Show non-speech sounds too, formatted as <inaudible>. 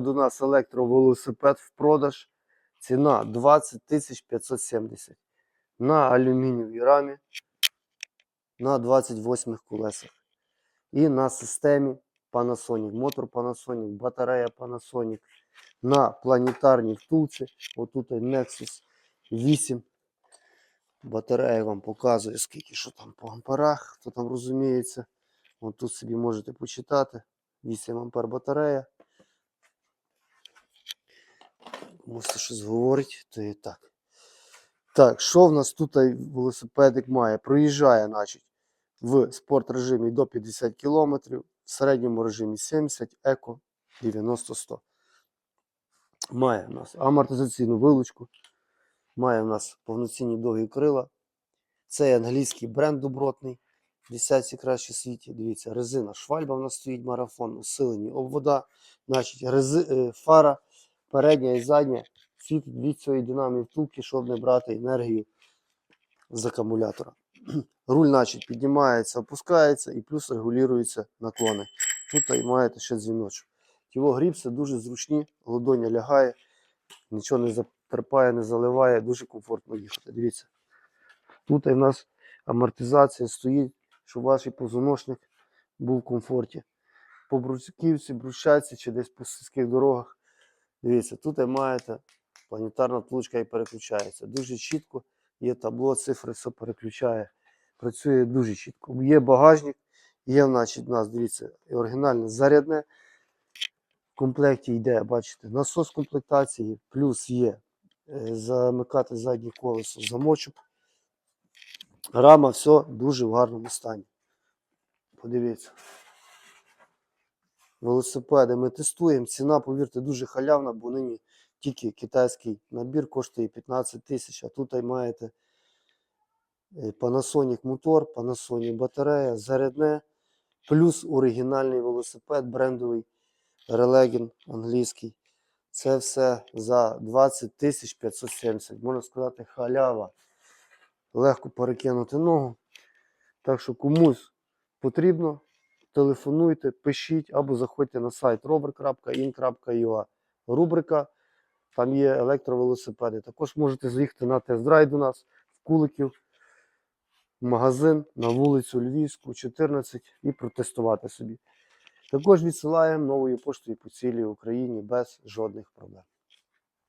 До нас електровелосипед в продаж. Ціна 20 570. На алюмінієвій рамі, на 28 колесах. І на системі Panasonic. Мотор Panasonic, батарея Panasonic. На планетарній втулці. Отут Nexus 8. Батарея вам показує, скільки що там по амперах, хто там розуміється. От тут собі можете почитати. 8 ампер батарея. Комусь щось говорить, то і так. Так, що в нас тут велосипедик має? Проїжджає, значить, в спорт режимі до 50 км, в середньому режимі 70, еко 90-100. Має в нас амортизаційну вилучку, має в нас повноцінні довгі крила. Це англійський бренд добротний. Десятці краще світі. Дивіться, резина швальба в нас стоїть марафон, усилені обвода, значить, рези, е, фара передня і задня світить від цієї динамії втулки, щоб не брати енергію з акумулятора. <clears throat> Руль, значить, піднімається, опускається і плюс регулюються наклони. Тут маєте ще дзвіночок. Його гріпси дуже зручні, ладоня лягає, нічого не затерпає, не заливає, дуже комфортно їхати. Дивіться. Тут в нас амортизація стоїть, щоб ваш позвоночник був в комфорті. По брусківці, брусчатці чи десь по сільських дорогах. Дивіться, тут ви маєте планетарна втулочка і переключається. Дуже чітко є табло, цифри, все переключає. Працює дуже чітко. Є багажник, є значить, у нас, дивіться, оригінальне зарядне. В комплекті йде, бачите, насос комплектації, плюс є е, замикати заднє колесо, замочок. Рама, все дуже в гарному стані. Подивіться. Велосипеди ми тестуємо. Ціна, повірте, дуже халявна, бо нині тільки китайський набір коштує 15 тисяч, а тут і маєте е, Panasonic мотор, Panasonic батарея, зарядне, плюс оригінальний велосипед брендовий Relegin англійський. Це все за 20 тисяч 570. Можна сказати, халява. Легко перекинути ногу. Так що комусь потрібно, телефонуйте, пишіть або заходьте на сайт rover.in.ua. Рубрика, там є електровелосипеди. Також можете заїхати на тест-драйв до нас в Куликів, магазин на вулицю Львівську, 14 і протестувати собі. Також відсилаємо новою поштою по цілій Україні без жодних проблем.